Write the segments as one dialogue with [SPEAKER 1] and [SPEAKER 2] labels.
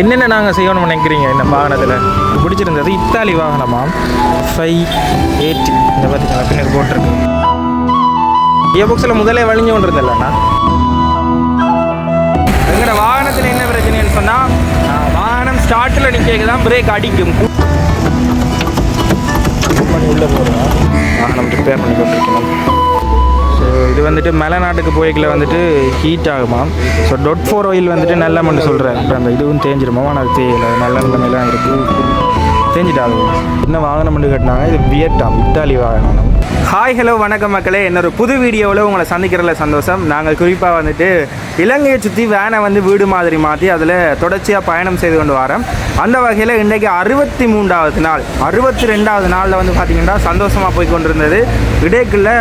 [SPEAKER 1] என்னென்ன நாங்கள் செய்யணும்னு நினைக்கிறீங்க? இந்த வாகனத்தில்? பிடிச்சிருந்தது இத்தாலி வாகனமா? ஃபைவ் எயிட் இந்த பார்த்தீங்களா பின்னாடி போட்டிருக்கு. கியர் பாக்ஸில் முதலே வழிஞ்சு கொண்டு இருந்தல்லண்ணா எங்களோட வாகனத்தில் என்ன பிரச்சனைன்னு சொன்னால் வாகனம் ஸ்டார்ட்டில் நிற்க தான் பிரேக் அடிக்கும். பண்ணி உள்ளே போகிறோம் வாகனம் ரிப்பேர் பண்ணி கொண்டிருக்கணும். ஸோ இது வந்துட்டு மலைநாட்டுக்கு போய்க்கில் வந்துட்டு ஹீட் ஆகுமா? ஸோ டொட் ஃபோர் ஆயில் வந்துட்டு நல்ல சொல்கிறேன் இப்போ அந்த இதுவும் தேஞ்சிருமா ஆனால் அது தேயலை நல்ல நிலைமையெல்லாம் இருக்குது தெரிஞ்சிட்டாங்க என்ன வாகனம் பண்ணி கட்டினாங்க. இது வியட்நாம் இத்தாலி வாகனம் ஹாய் ஹலோ வணக்கம் மக்களே. இன்னொரு புது வீடியோவில் உங்களை சந்திக்கிறதுல சந்தோஷம். நாங்கள் குறிப்பாக வந்துட்டு இலங்கையை சுற்றி வேனை வந்து வீடு மாதிரி மாற்றி அதில் தொடர்ச்சியாக பயணம் செய்து கொண்டு வரோம். அந்த வகையில் இன்றைக்கு அறுபத்தி மூன்றாவது நாள். அறுபத்தி ரெண்டாவது நாளில் வந்து பார்த்திங்கன்னா சந்தோஷமாக போய் கொண்டிருந்தது. இடைக்குள்ள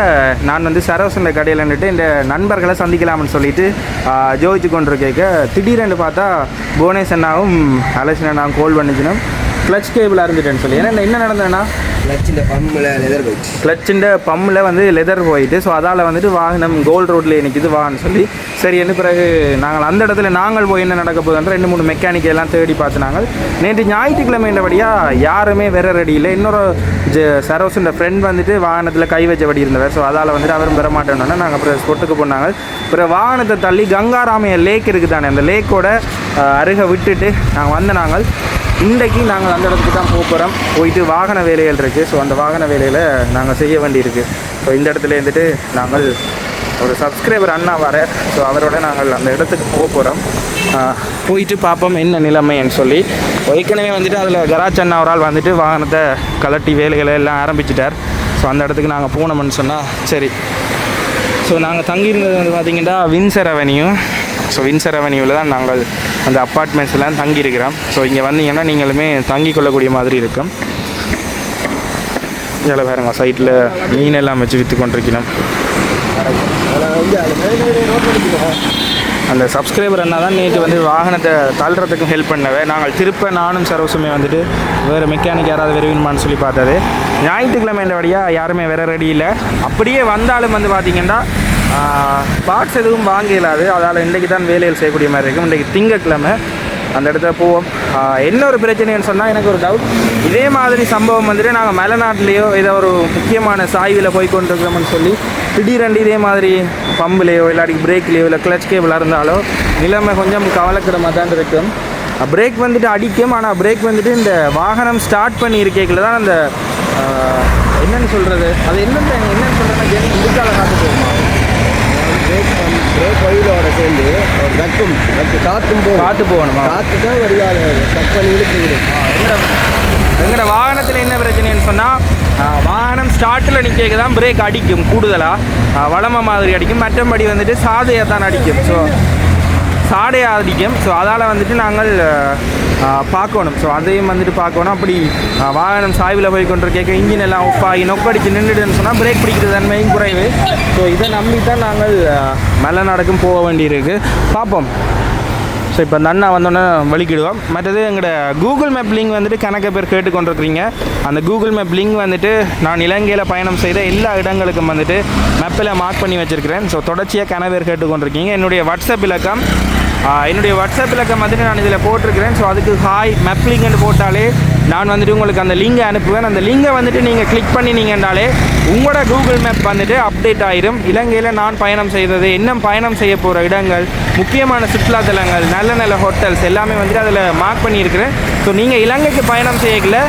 [SPEAKER 1] நான் வந்து சரோசந்த கடையில் நின்றுட்டு இந்த நண்பர்களை சந்திக்கலாம்னு சொல்லிட்டு ஜோதிச்சு கொண்டிருக்க திடீரென்று பார்த்தா புவனேஷ் அண்ணாவும் அலசின் அண்ணாவும் கோல் பண்ணிக்கணும் கிளச் கேபிள் அறுந்துட்டேன்னு சொல்லி. ஏன்னா என்ன நடந்ததுன்னா
[SPEAKER 2] கிளச்சில் பம்மில் லெதர் போயிடுச்சு
[SPEAKER 1] கிளச்சிൻ്റെ பம்மில் வந்து லெதர் போயிட்டு ஸோ அதால் வந்துட்டு வாகனம் கோல்ட் ரோட்டில் நிற்கிது வான்னு சொல்லி. சரி என்ன பிறகு நாங்கள் அந்த இடத்துல நாங்கள் போய் என்ன நடக்க போகுதுன்ற ரெண்டு மூணு மெக்கானிக் எல்லாம் தேடி பார்த்து நாங்கள். நேற்று ஞாயிற்றுக்கிழமைன்றபடியாக யாருமே வேற ரெடி இல்லை. இன்னொரு ஜ சரோஸுன்ற ஃப்ரெண்ட் வந்துட்டு வாகனத்தில் கை வச்சபடி இருந்தவர். ஸோ அதால் வந்துட்டு அவரும் பெற மாட்டேன்னொன்னே நாங்கள் அப்புறம் ஸ்பொட்டுக்கு போனாங்க. அப்புறம் வாகனத்தை தள்ளி கங்காராமைய லேக் இருக்குது தானே அந்த லேக்கோட அருகே விட்டுட்டு நாங்கள் வந்த நாங்கள் இன்றைக்கு நாங்கள் அந்த இடத்துக்கு தான் போக போகிறோம் போயிட்டு வாகன வேலைகள் இருக்குது ஸோ அந்த வாகன வேலையில் நாங்கள் செய்ய வேண்டியிருக்கு ஸோ இந்த இடத்துல இருந்துட்டு நாங்கள் ஒரு சப்ஸ்கிரைபர் அண்ணா வர ஸோ அவரோட நாங்கள் அந்த இடத்துக்கு போக போகிறோம் போயிட்டு பார்ப்போம் என்ன நிலைமைன்னு சொல்லி. ஏற்கனவே வந்துட்டு அதில் கராஜ் அண்ணா ஒரு ஆள் வந்துட்டு வாகனத்தை கலட்டி வேலைகளை எல்லாம் ஆரம்பிச்சிட்டார். ஸோ அந்த இடத்துக்கு நாங்கள் போனோம்னு சொன்னால் சரி. ஸோ நாங்கள் தங்கியிருந்தது வந்து பார்த்திங்கன்னா வின்சர் அவென்யூ ஸோ வின்சர் அவென்யூவில் தான் நாங்கள் அந்த அப்பார்ட்மெண்ட்ஸ்லாம் தங்கியிருக்கிறோம். ஸோ இங்கே வந்தீங்கன்னா நீங்களுமே தங்கி கொள்ளக்கூடிய மாதிரி இருக்கும். இதில் பாருங்க சைட்டில் மீன் எல்லாம் வச்சு விற்று கொண்டிருக்கணும் அந்த சப்ஸ்கிரைபர் அண்ணா தான் நேற்று வந்து வாகனத்தை தள்ளுறதுக்கும் ஹெல்ப் பண்ணவே. நாங்கள் திருப்ப நானும் சரோசுமே வந்துட்டு வேறு மெக்கானிக் யாராவது வருவீங்கன்னு சொல்லி பார்த்தது. ஞாயிற்றுக்கிழமை அந்த வழியாக யாருமே வேற ரெடி இல்லை. அப்படியே வந்தாலும் வந்து பார்த்தீங்கன்னா பாக்ஸ் எதுவும் வாங்க இயலாது அதால் இன்றைக்கி தான் வேலைகள் செய்யக்கூடிய மாதிரி இருக்கும். இன்றைக்கு திங்கட்கிழமை. அந்த இடத்துல போவோம். என்ன ஒரு பிரச்சனைன்னு சொன்னால் எனக்கு ஒரு டவுட் இதே மாதிரி சம்பவம் வந்துட்டு நாங்கள் மலைநாட்டிலேயோ ஏதோ ஒரு முக்கியமான சாய்வில் போய் கொண்டிருக்கிறோம்னு சொல்லி திடீரெண்டு இதே மாதிரி பம்புலேயோ இல்லாட்டி பிரேக்லேயோ இல்லை கிளச் கேபிளாக இருந்தாலோ நிலைமை கொஞ்சம் கவலைக்கிடமாக தான் இருக்கும். பிரேக் வந்துட்டு அடிக்கும். ஆனால் பிரேக் வந்துட்டு இந்த வாகனம் ஸ்டார்ட் பண்ணி இருக்கேக்கில் தான் அந்த என்னன்னு சொல்கிறது அது என்னென்ன என்னன்னு சொல்கிறேன்னா ஜெனி இதுக்கால காத்து போகுமா
[SPEAKER 2] பிரேக் பிரேக் வழியிலோட சேர்ந்து ஒரு கட்டும் கட்டு காற்றும் போகும்
[SPEAKER 1] காற்று போகணுமா?
[SPEAKER 2] காற்று தான் வடிகால கட் பண்ணி இழுத்து விடும்.
[SPEAKER 1] எங்களோட வாகனத்தில் என்ன பிரச்சனைன்னு சொன்னால் வாகனம் ஸ்டார்ட்டில் நிற்க தான் பிரேக் அடிக்கும் கூடுதலாக வளம மாதிரி அடிக்கும். மற்றபடி வந்துட்டு சாதையாக தான் அடிக்கும். ஸோ சாடையாக அடிக்கும். ஸோ அதால் வந்துட்டு நாங்கள் பார்க்கணும். ஸோ அதையும் வந்துட்டு பார்க்கணும். அப்படி வாகனம் சாய்வில் போய் கொண்டிருக்க இன்ஜின் எல்லாம் ஆஃப் ஆகி நொக்கடிச்சு நின்றுடுன்னு சொன்னால் பிரேக் பிடிக்கிற தன்மையும் குறைவு. ஸோ இதை நம்பி தான் நாங்கள் மலைநாடுக்கும் போக வேண்டியிருக்கு. பார்ப்போம். ஸோ இப்போ அந்த அண்ணா வந்தோன்னே வலிக்கிடுவோம். மற்றது எங்களோட கூகுள் மேப் லிங்க் வந்துட்டு கணக்க பேர் கேட்டுக்கொண்டிருக்கிறீங்க. அந்த கூகுள் மேப் லிங்க் வந்துட்டு நான் இலங்கையில் பயணம் செய்த எல்லா இடங்களுக்கும் வந்துட்டு மேப்பில் மார்க் பண்ணி வச்சுருக்கிறேன். ஸோ தொடர்ச்சியாக கணவர் கேட்டுக்கொண்டிருக்கீங்க. என்னுடைய வாட்ஸ்அப் இலக்கம் என்னுடைய வாட்ஸ்அப் இலக்கம் வந்துட்டு நான் இதில் போட்டிருக்கிறேன். ஸோ அதுக்கு ஹாய் மேப் போட்டாலே நான் வந்துட்டு உங்களுக்கு அந்த லிங்கை அனுப்புவேன். அந்த லிங்கை வந்துட்டு நீங்கள் கிளிக் பண்ணினீங்கன்றாலே உங்களோட கூகுள் மேப் வந்துட்டு அப்டேட் ஆயிரும். இலங்கையில் நான் பயணம் செய்தது இன்னும் பயணம் செய்ய போகிற இடங்கள் முக்கியமான சுற்றுலாத்தலங்கள் நல்ல நல்ல ஹோட்டல்ஸ் எல்லாமே வந்துட்டு அதில் மார்க் பண்ணியிருக்கிறேன். ஸோ நீங்கள் இலங்கைக்கு பயணம் செய்யல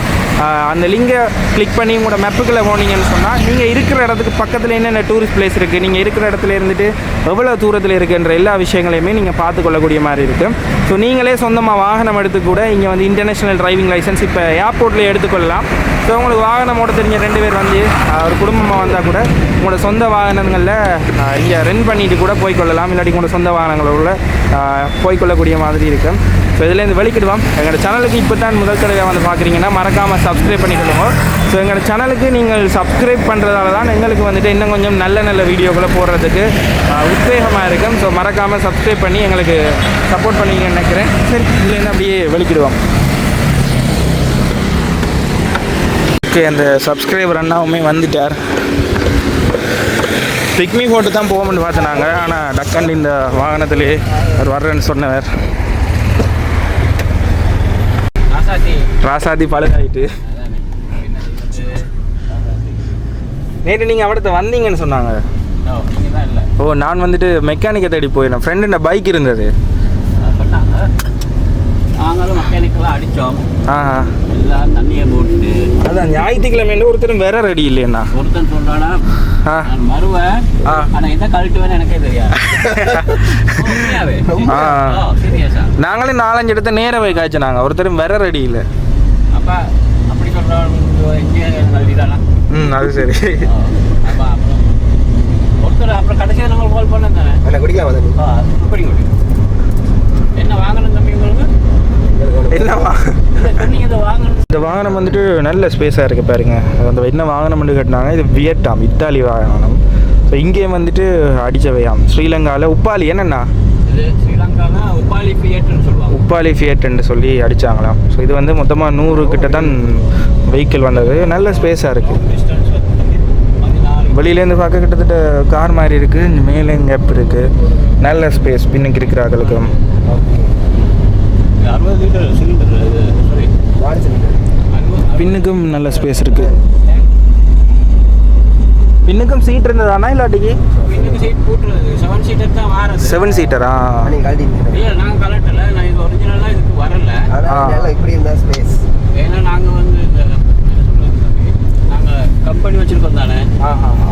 [SPEAKER 1] அந்த லிங்கை கிளிக் பண்ணி உங்களோட மேப்புக்குள்ளே போனீங்கன்னு சொன்னால் நீங்கள் இருக்கிற இடத்துக்கு பக்கத்தில் என்னென்ன டூரிஸ்ட் பிளேஸ் இருக்குது நீங்கள் இருக்கிற இடத்துல இருந்துட்டு எவ்வளோ தூரத்தில் இருக்குன்ற எல்லா விஷயங்களையுமே நீங்கள் பார்த்து கொள்ளக்கூடிய மாதிரி இருக்குது ஸோ நீங்களே சொந்தமாக வாகனம் எடுத்து கூட இங்கே வந்து இன்டர்நேஷ்னல் டிரைவிங் லைசன்ஸ் இப்போ ஏர்போர்ட்டில் எடுத்துக்கொள்ளலாம். ஸோ உங்களுக்கு வாகனம் ஓட தெரிஞ்ச ரெண்டு பேர் வந்து ஒரு குடும்பமாக வந்தால் கூட உங்களோட சொந்த வாகனங்களில் இங்கே ரெண்ட் பண்ணிட்டு கூட போய்க்கொள்ளலாம் இல்லாட்டி உங்களோட சொந்த வாகனங்களோட போய்க்கொள்ளக்கூடிய மாதிரி இருக்கும் ஸோ இதுலேருந்து வெளிக்கிடுவோம் எங்களோட சேனலுக்கு இப்போ தான் முதல் தடவை வந்து பார்க்குறீங்கன்னா மறக்காமல் சப்ஸ்கிரைப் பண்ணிக்கொள்ளுங்க ஸோ எங்களோட சேனலுக்கு நீங்கள் சப்ஸ்கிரைப் பண்ணுறதால தான் எங்களுக்கு வந்துட்டு இன்னும் கொஞ்சம் நல்ல நல்ல வீடியோக்களை போடுறதுக்கு உத்வேகமாக இருக்கும். ஸோ மறக்காமல் சப்ஸ்கிரைப் பண்ணி எங்களுக்கு சப்போர்ட் பண்ணிங்கன்னு நினைக்கிறேன். சரி இதுலேருந்து அப்படியே வெளிக்கிடுவோம். ஓகே அந்த சப்ஸ்கிரைபர் அண்ணாவுமே வந்துட்டார். பிக்மி போட்டு தான் போகணும்னு பார்த்தேன் நாங்கள் ஆனால் டக்கன் இந்த வாகனத்திலே அவர் வர்றேன்னு சொன்னவர். ராசாதி பழுதாயிட்டு.
[SPEAKER 3] என்ன?
[SPEAKER 1] நேற்று நீங்கள் அவடத்த வந்தீங்கன்னு சொன்னாங்க.
[SPEAKER 3] ஓ, நீங்க தான் இல்லை.
[SPEAKER 1] ஓ நான் வந்துட்டு மெக்கானிக்கை தேடி போயிருந்தேன். ஃப்ரெண்டு பைக் இருந்தது.
[SPEAKER 3] சொன்னாங்க. நாங்களும் மெக்கானிக்கெல்லாம் அடித்தோம்
[SPEAKER 1] ஆ
[SPEAKER 3] எல்லாம் தண்ணியை போட்டு
[SPEAKER 1] அதான் ஞாயிற்றுக்கிழமையில ஒருத்தரும் வேற ரெடி இல்லையண்ணா.
[SPEAKER 3] ஒருத்தன் சொல்றானா நான்
[SPEAKER 1] ஆ.
[SPEAKER 3] ஆனா எதை கழட்டுவேன்னு எனக்கே தெரியாது.
[SPEAKER 1] நாங்களே நாலஞ்சு இடத்த நேர போய் காய்ச்சினாங்க. ஒருத்தரும் வேற ரெடி இல்லை.
[SPEAKER 3] அப்ப அப்படி
[SPEAKER 1] ம் அது சரி.
[SPEAKER 3] ஒருத்தர் அப்புறம் கடைசியாக நம்ம கால் பண்ணேன் தானே?
[SPEAKER 2] குடிக்கலாம்.
[SPEAKER 3] என்ன வாங்கணும் தம்பி உங்களுக்கு
[SPEAKER 1] என்னவா
[SPEAKER 3] இல்ல, சொன்னீங்க இதை வாங்கணும்
[SPEAKER 1] இந்த வாகனம் வந்துட்டு நல்ல ஸ்பேஸாக இருக்குது பாருங்க. அது அந்த என்ன வாகனம்னு கேட்டாங்க இது வியட்நாம் இத்தாலி வாகனம். ஸோ இங்கே வந்துட்டு அடிச்சவையாம். ஸ்ரீலங்காவில் உப்பாலி
[SPEAKER 3] ஸ்ரீலங்கானா உப்பாலி பியேட்னு சொல்லுவாங்க.
[SPEAKER 1] உப்பாலி ஃபியட்ன்னு சொல்லி அடித்தாங்களாம் ஸோ இது வந்து மொத்தமாக நூறு கிட்ட தான் வெஹிக்கிள் வந்தது. நல்ல ஸ்பேஸாக இருக்குது
[SPEAKER 3] வந்து
[SPEAKER 1] வெளியிலேருந்து பார்க்க கிட்டத்தட்ட கார் மாதிரி இருக்குது மேலே கேப் இருக்குது நல்ல ஸ்பேஸ் பின்னுக்கு இருக்கிறார்களுக்கு
[SPEAKER 3] இது அறுபது லிட்டர் சிலிண்டர் இது சாரி
[SPEAKER 2] வாடி சொல்லுங்க
[SPEAKER 1] பின்னுக்கும் நல்ல ஸ்பேஸ் இருக்குது பின்னுக்கும் சீட் இருந்ததானா இல்லாட்டிக்கு?
[SPEAKER 3] பின்னுக்கு சீட் போட்டுருது. செவன் சீட்டர் தான் வாரது.
[SPEAKER 1] செவன் சீட்டரா
[SPEAKER 3] இல்லை நாங்கள் கலட்டல நான் இது ஒரிஜினலாக இதுக்கு வரல.
[SPEAKER 2] இப்படி இருந்தா ஸ்பேஸ்
[SPEAKER 3] ஏன்னா நாங்கள் வந்து இந்த என்ன சொல்றது தம்பி, நாங்க கம்பெனி வச்சிருக்கோம் தானே.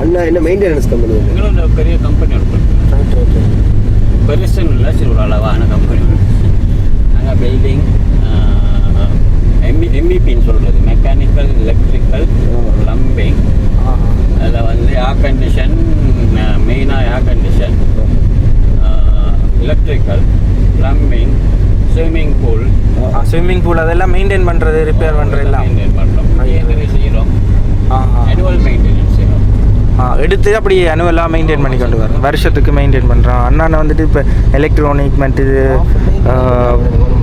[SPEAKER 2] அண்ணா என்ன மெயின்டெனன்ஸ் கம்பெனி
[SPEAKER 3] எங்களும் பெரிய கம்பெனி இருக்கும் பெருசுன்னு இல்லை சிறு ஒரு அளவான கம்பெனி நாங்கள் பில்டிங் எம்இ எம்இபின்னு சொல்கிறது மெக்கானிக்கல் எலக்ட்ரிக்கல் ப்ளம்பிங் அதில் வந்து ஏர் கண்டிஷன் மெயினாக air condition electrical plumbing swimming pool
[SPEAKER 1] swimming pool அதெல்லாம் மெயின்டைன் பண்ணுறது ரிப்பேர் பண்ணுறது எல்லாம்
[SPEAKER 3] மெயின்டைன் பண்ணுறோம் செய்கிறோம். ஆனுவல் மெயின்டெனன்ஸ்
[SPEAKER 1] எடுத்து அப்படி அனுவலாக மெயின்டைன் பண்ணி கொண்டு வரோம் வருஷத்துக்கு மெயின்டைன் பண்ணுறோம் அண்ணாண்ணா வந்துட்டு இப்போ எலக்ட்ரானிக் மற்ற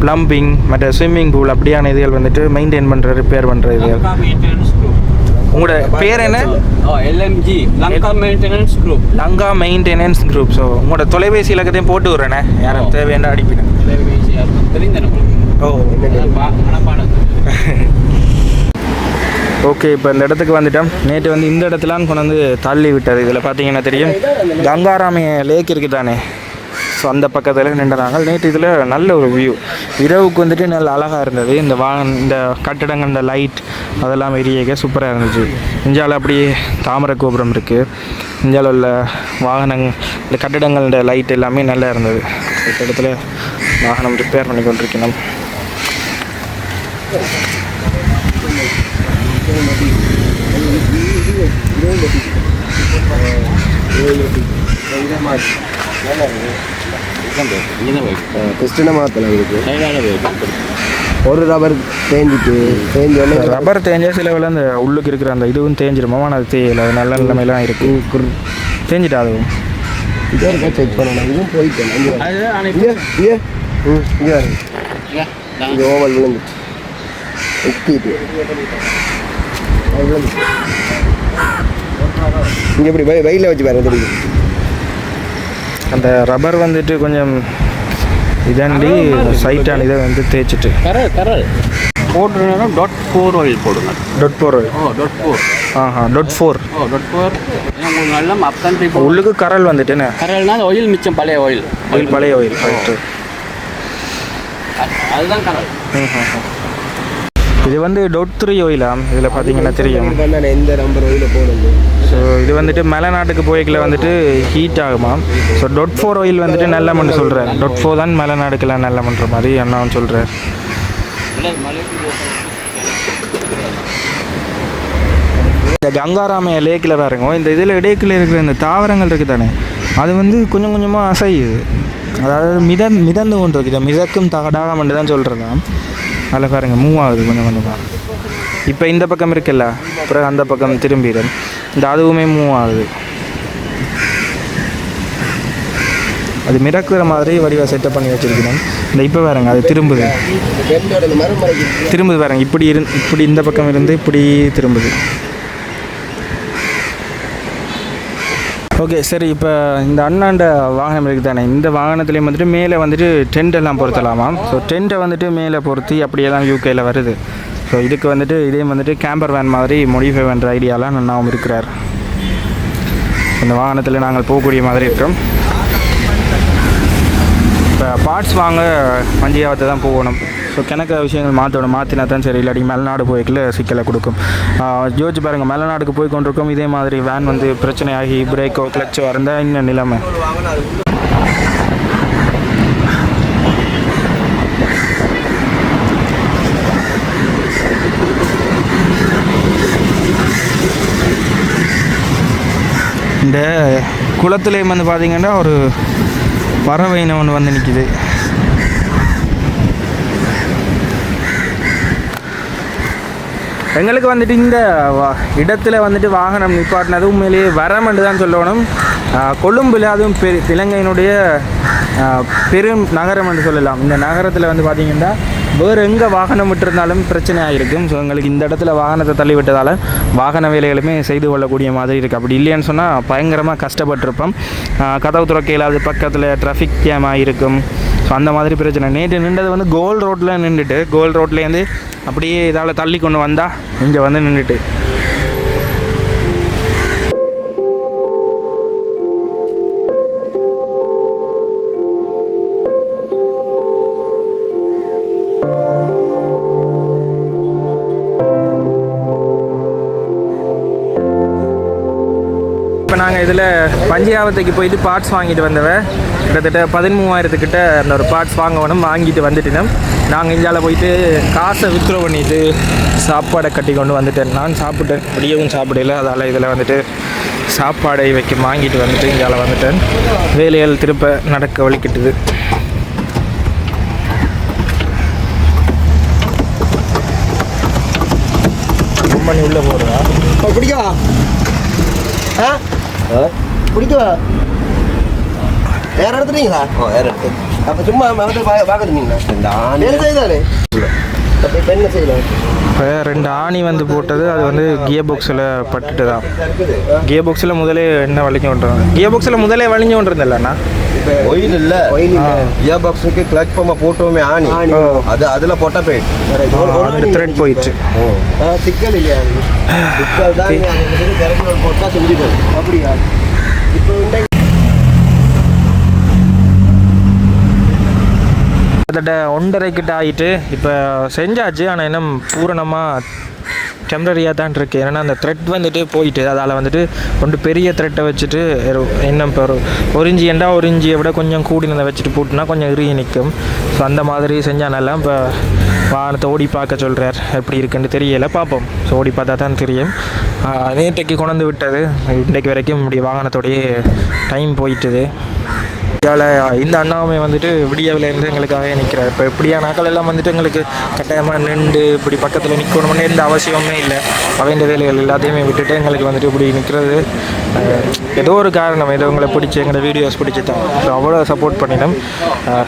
[SPEAKER 1] ப்ளம்பிங் மற்ற ஸ்விம்மிங் பூல் அப்படியான இதுகள் வந்துட்டு மெயின்டைன் பண்ணுற ரிப்பேர் பண்ணுற இதுகள். உங்களோட பேர் என்ன?
[SPEAKER 3] LMG Lanka maintenance group
[SPEAKER 1] Lanka maintenance group so உங்களோட தொலைபேசி இலக்கத்தையும் போட்டு விட்றேனே யாரும் தேவையான அடிப்பினேன் ஓ ஓகே இப்போ இந்த இடத்துக்கு வந்துட்டோம். நேற்று வந்து இந்த இடத்துலான்னு கொண்டு வந்து தள்ளி விட்டது. இதில் பார்த்தீங்கன்னா தெரியும். கங்காராமைய லேக் இருக்குது தானே. ஸோ அந்த பக்கத்தில் நின்றுறாங்க நேற்று இதில் நல்ல ஒரு வியூ இரவுக்கு வந்துட்டு நல்ல அழகாக இருந்தது. இந்த வாகன இந்த கட்டடங்கள் இந்த லைட் அதெல்லாம் எரியக்க சூப்பராக இருந்துச்சு. இந்தியாவில் அப்படியே தாமரை கோபுரம் இருக்குது இந்தியாவில் உள்ள வாகனங்கள் இந்த கட்டடங்களோட லைட் எல்லாமே நல்லா இருந்தது. இந்த இடத்துல வாகனம் ரிப்பேர் பண்ணி கொண்டிருக்கணும்.
[SPEAKER 2] கிறிஸ்டின மாத்தலாம் இருக்கு
[SPEAKER 3] சைடான
[SPEAKER 2] ஒரு ரப்பர் தேஞ்சிட்டு தேஞ்ச
[SPEAKER 1] ரப்பர் தேஞ்சா சில வேலை அந்த உள்ளுக்கு இருக்கிற அந்த இதுவும் தேஞ்சிருமா ஆனால் அது தேயலை அது நல்ல நிலைமையெல்லாம் இருக்கு தேஞ்சிட்டா அதுவும்
[SPEAKER 2] இதே இருக்கா செக் பண்ணணும் இதுவும் போயிட்டேன் இங்கே ம் இங்கே ஓவல் விழுந்துச்சு இங்கே இப்படி வெ வெயிலில் வச்சு பாருங்க தெரியும்
[SPEAKER 1] அந்த ரப்பர் வந்துட்டு கொஞ்சம் இதாண்டி சைட்டான இதை வந்து தேய்ச்சிட்டு.
[SPEAKER 3] கரல் கரல் போட்டுருந்தா டாட் ஃபோர் ஆயில் போடுங்க.
[SPEAKER 1] Dot four
[SPEAKER 3] O dot four
[SPEAKER 1] ஆஹா dot four
[SPEAKER 3] O dot four உங்களுக்கு நல்ல அப் கண்ட்ரி
[SPEAKER 1] உள்ளுக்கு கரல் வந்துட்டுன்னு
[SPEAKER 3] கரல்னா அந்த ஆயில் மிச்சம் பழைய ஆயில்
[SPEAKER 1] ஆயில் பழைய ஆயில் கரெக்டு
[SPEAKER 3] அதுதான் கரல்.
[SPEAKER 1] இது வந்து டொட் த்ரீ ஆயிலாம் இதில் பார்த்தீங்கன்னா தெரியும்.
[SPEAKER 2] எந்த நம்பர்
[SPEAKER 1] ஸோ இது வந்துட்டு மலைநாட்டுக்கு போய்க்கல வந்துட்டு ஹீட் ஆகுமா? ஸோ டொட் ஃபோர் ஆயில் வந்துட்டு நல்ல மண்ணு சொல்கிறார் டொட் ஃபோர் தான் மலைநாடுக்கெல்லாம் நல்ல மண்ணுற மாதிரி அண்ணாவும் சொல்கிறார் இந்த கங்காராமைய லேக்கில் பாருங்க. இந்த இதில் இடைக்கில் இருக்கிற இந்த தாவரங்கள் இருக்குது தானே அது வந்து கொஞ்சம் கொஞ்சமாக அசையுது. அதாவது மித மிதந்து கொண்டு இருக்குது மிதக்கும் தகடாகம் என்று தான் சொல்கிறதா அதில் பாருங்க மூவ் ஆகுது கொஞ்சம் கொஞ்சமாக இப்போ இந்த பக்கம் இருக்குல்ல? அப்புறம் அந்த பக்கம் திரும்பிடும் இந்த அதுவுமே மூவ் ஆகுது. அது மிரக்குற மாதிரி வடிவ செட்டப் பண்ணி வச்சிருக்கணும். இந்த இப்போ பாருங்க அது திரும்புது. திரும்புது பாருங்க இப்படி இரு இப்படி இந்த பக்கம் இருந்து இப்படி திரும்புது. ஓகே சரி இப்போ இந்த அண்ணாண்ட வாகனம் இருக்குது தானே? இந்த வாகனத்துலேயும் வந்துட்டு மேலே வந்துட்டு டெண்டெல்லாம் பொருத்தலாமா? ஸோ டென்ட்டை வந்துட்டு மேலே பொருத்தி அப்படியெல்லாம் யூகேயில் வருது. ஸோ இதுக்கு வந்துட்டு இதே வந்துட்டு கேம்பர் வேன் மாதிரி மொடிஃபை பண்ணுற ஐடியாலாம் நன்னாவும் இருக்கிறார். இந்த வாகனத்தில் நாங்கள் போகக்கூடிய மாதிரி இருக்கிறோம் இப்போ பார்ட்ஸ் வாங்க வஞ்சியாவத்தை தான் போகணும். ஸோ கிணக்க விஷயங்கள் மாற்றணும். மாற்றினா தான் சரி இல்லாட்டி மேல்நாடு போய்க்குள்ள சிக்கலை கொடுக்கும். யோசிச்சு பாருங்கள் மேல்நாடுக்கு போய் கொண்டிருக்கோம் இதே மாதிரி வேன் வந்து பிரச்சனையாகி பிரேக்கோ கிளச்சோ இருந்தால் இன்னும் நிலைமை? இந்த குளத்துலேயும் வந்து பார்த்தீங்கன்னா ஒரு பறவை இனம் ஒன்று வந்து நிற்கிது எங்களுக்கு வந்துட்டு இந்த வா- இடத்துல வந்துட்டு வாகனம் நிப்பாட்டினது உண்மையிலேயே வரமென்று தான் சொல்லணும். கொழும்பில் கொழும்புல அதுவும் பெரு இலங்கையினுடைய பெரும் நகரம் என்று சொல்லலாம். இந்த நகரத்தில் வந்து பார்த்தீங்கன்னா வேறு எங்கே வாகனம் விட்டிருந்தாலும் பிரச்சனை ஆகிருக்கும் ஸோ எங்களுக்கு இந்த இடத்துல வாகனத்தை தள்ளி விட்டதால் வாகன வேலைகளுமே செய்து கொள்ளக்கூடிய மாதிரி இருக்குது அப்படி இல்லைன்னு சொன்னால் பயங்கரமாக கஷ்டப்பட்டிருப்போம். கதவு துறக்கையில் அது பக்கத்தில் ட்ராஃபிக் ஜாம் ஆகிருக்கும் ஸோ அந்த மாதிரி பிரச்சனை. நேற்று நின்றது வந்து கோல் ரோட்டில் நின்றுட்டு கோல் ரோட்லேருந்து அப்படியே இதால் தள்ளி கொண்டு வந்தால் இங்கே வந்து நின்றுட்டு. இதில் பஞ்சியாவத்துக்கு போயிட்டு பார்ட்ஸ் வாங்கிட்டு வந்தவ கிட்டத்தட்ட பதிமூவாயிரத்துக்கிட்ட அந்த ஒரு பார்ட்ஸ் வாங்க வேணும் வாங்கிட்டு வந்துட்டினோம். நாங்கள் இந்தியாவில் போயிட்டு காசை வித்ரோ பண்ணிட்டு சாப்பாடை கட்டி கொண்டு வந்துட்டேன். நான் சாப்பிட்டேன். வெளியவும் சாப்பிடல. அதால் இதில் வந்துட்டு சாப்பாடை வைக்க வாங்கிட்டு வந்துட்டு இந்தியாவில் வந்துட்டேன். வேலைகள் திருப்ப நடக்க வலிக்கிட்டுது கம்பெனி உள்ளே போகிறதா
[SPEAKER 2] ஆ
[SPEAKER 3] ஆ?
[SPEAKER 2] பிடிக்கவா வேற எடுத்துட்டீங்களா ஓ வேற எடுத்து அப்போ சும்மா வந்து பார்க்குறீங்களா இந்த ஆணி என்ன செய்தாலே அப்போ இப்போ
[SPEAKER 1] ரெண்டு ஆணி வந்து போட்டது அது வந்து கியர் பாக்ஸில் பட்டுட்டு தான் கியர் பாக்ஸில் முதலே என்ன வலிஞ்சு கொண்டுருவாங்க கியர் பாக்ஸில் முதலே வலிஞ்சு கொண்டிருந்தல்லண்ணா
[SPEAKER 2] ஒயில் இல்ல. ஒயில் இல்ல. கியர் பாக்ஸுக்கு கிளச் பம்ப போட்டோமே ஆணி. அது அதுல போட்ட
[SPEAKER 1] அந்த த்ரெட் போயிடுச்சு.
[SPEAKER 2] சிக்கல் இல்லையா? சிக்கல் தான் போட்டா செஞ்சு அப்படியா? இப்போ
[SPEAKER 1] கிட்டத்தட்ட ஒன்றரை கிட்ட ஆகிட்டு இப்போ செஞ்சாச்சு ஆனால் இன்னும் பூரணமாக டெம்பரரியாக தான் இருக்குது ஏன்னா அந்த த்ரெட் வந்துட்டு போயிட்டு அதால் வந்துட்டு ஒன்று பெரிய த்ரெட்டை வச்சுட்டு என்ன இன்னும் இப்போ ஒரு ஒரு இஞ்சி ஏண்டா ஒரு இஞ்சியை விட கொஞ்சம் கூடினதை வச்சுட்டு போட்டுனா கொஞ்சம் இறுகி நிற்கும். ஸோ அந்த மாதிரி செஞ்சானெல்லாம் இப்போ வாகனத்தை ஓடி பார்க்க சொல்கிறார் எப்படி இருக்குன்னு தெரியலை பார்ப்போம். ஸோ ஓடி பார்த்தா தான் தெரியும். நேற்றைக்கு கொண்டு விட்டது. இன்றைக்கு வரைக்கும் இப்படி வாகனத்தோடையே டைம் போயிட்டுது. இதால் இந்த அண்ணாவுமே வந்துட்டு விடியவிலேருந்து எங்களுக்காகவே நிற்கிறார் இப்போ இப்படியா நாக்கள் எல்லாம் வந்துட்டு எங்களுக்கு கட்டாயமாக நின்று இப்படி பக்கத்தில் நிற்கணும்னு எந்த அவசியமே இல்லை. அவைந்த வேலைகள் எல்லாத்தையுமே விட்டுட்டு எங்களுக்கு வந்துட்டு இப்படி நிற்கிறது ஏதோ ஒரு காரணம். ஏதோ உங்களை பிடிச்சி எங்களை வீடியோஸ் பிடிச்சி தான் ஸோ அவ்வளோ சப்போர்ட் பண்ணிடும்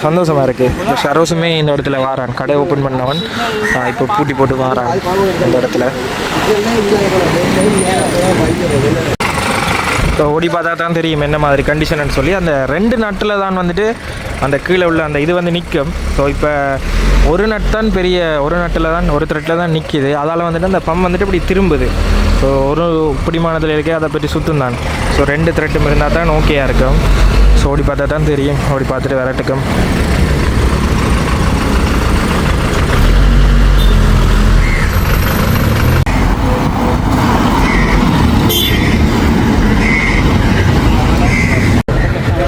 [SPEAKER 1] சந்தோஷமாக இருக்குது இப்போ இந்த இடத்துல வாரான். கடை ஓப்பன் பண்ணவன். இப்போ பூட்டி போட்டு வாரான் இந்த இடத்துல. ஸோ ஓடி பார்த்தா தான் தெரியும் என்ன மாதிரி கண்டிஷன் சொல்லி. அந்த ரெண்டு நட்டில் தான் வந்துட்டு அந்த கீழே உள்ள அந்த இது வந்து நிற்கும் ஸோ இப்போ ஒரு நட் தான் பெரிய ஒரு நட்டில் தான் ஒரு த்ரெட்டில் தான் நிற்கிது அதால் வந்துட்டு அந்த பம் வந்துட்டு இப்படி திரும்புது. ஸோ ஒரு பிடிமானத்தில் இருக்கே அதை பற்றி சுத்தம் தான். ஸோ ரெண்டு த்ரெட்டும் இருந்தால் தான் ஓகேயாக இருக்கும். ஸோ ஓடி பார்த்தா தான் தெரியும். ஓடி பார்த்துட்டு விரட்டுக்கும்.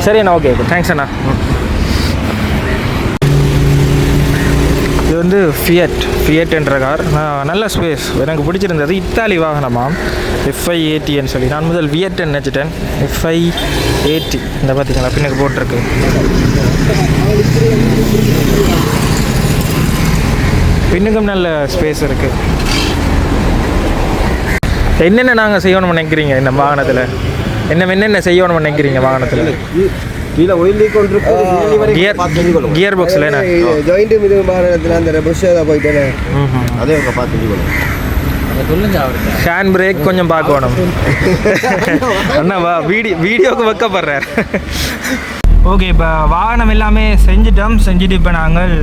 [SPEAKER 1] சரி அண்ணா ஓகே ஓகே தேங்க்ஸ் அண்ணா. இது வந்து ஃபியட் ஃபியட் என்ற கார். நல்ல ஸ்பேஸ் எனக்கு பிடிச்சிருந்தது இத்தாலி வாகனமாம் எஃப்ஐ ஏடின்னு சொல்லி. நான் முதல் வியட் நினச்சிட்டேன். எஃப்ஐ ஏடி இந்த பார்த்தீங்களா பின்னுக்கு போட்டிருக்கு. பின்னுக்கும் நல்ல ஸ்பேஸ் இருக்குது என்னென்ன நாங்கள் செய்யணும்னு நினைக்கிறீங்க இந்த வாகனத்தில்? என்ன என்னென்ன செய்யணும்னு நினைக்கிறீங்க வாகனத்தில்?
[SPEAKER 2] கீழே ஒயில் லீக் ஒன்று
[SPEAKER 1] கியர் கியர் பாக்ஸில் என்ன?
[SPEAKER 2] ஜாயிண்ட் இது மாறதுல அந்த புஷ் ஏதாவது போயிட்டேனே. அதே பார்த்து
[SPEAKER 1] ஹேண்ட் பிரேக் கொஞ்சம் பார்க்கணும். அண்ணா வா வீடியோ வீடியோக்கு வைக்கப்படுறார். ஓகே இப்போ வாகனம் எல்லாமே செஞ்சிட்டோம். செஞ்சுட்டு இப்போ நாங்கள்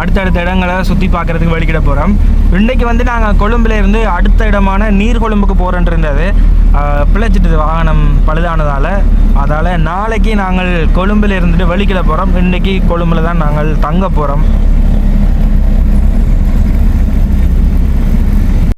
[SPEAKER 1] அடுத்தடுத்த இடங்களை சுற்றி பார்க்குறதுக்கு வெளிக்கிட போகிறோம் இன்றைக்கு வந்து நாங்கள் கொழும்புல இருந்து அடுத்த இடமான நீர்கொழும்புக்கு போகிறோன்ட்டு இருந்தது. ஆஹ் பிழைச்சிட்டது வாகனம் பழுதானதால். அதால் நாளைக்கு நாங்கள் கொழும்புல இருந்துட்டு வெளிக்கிட போகிறோம் இன்றைக்கி கொழும்புல தான் நாங்கள் தங்க போகிறோம்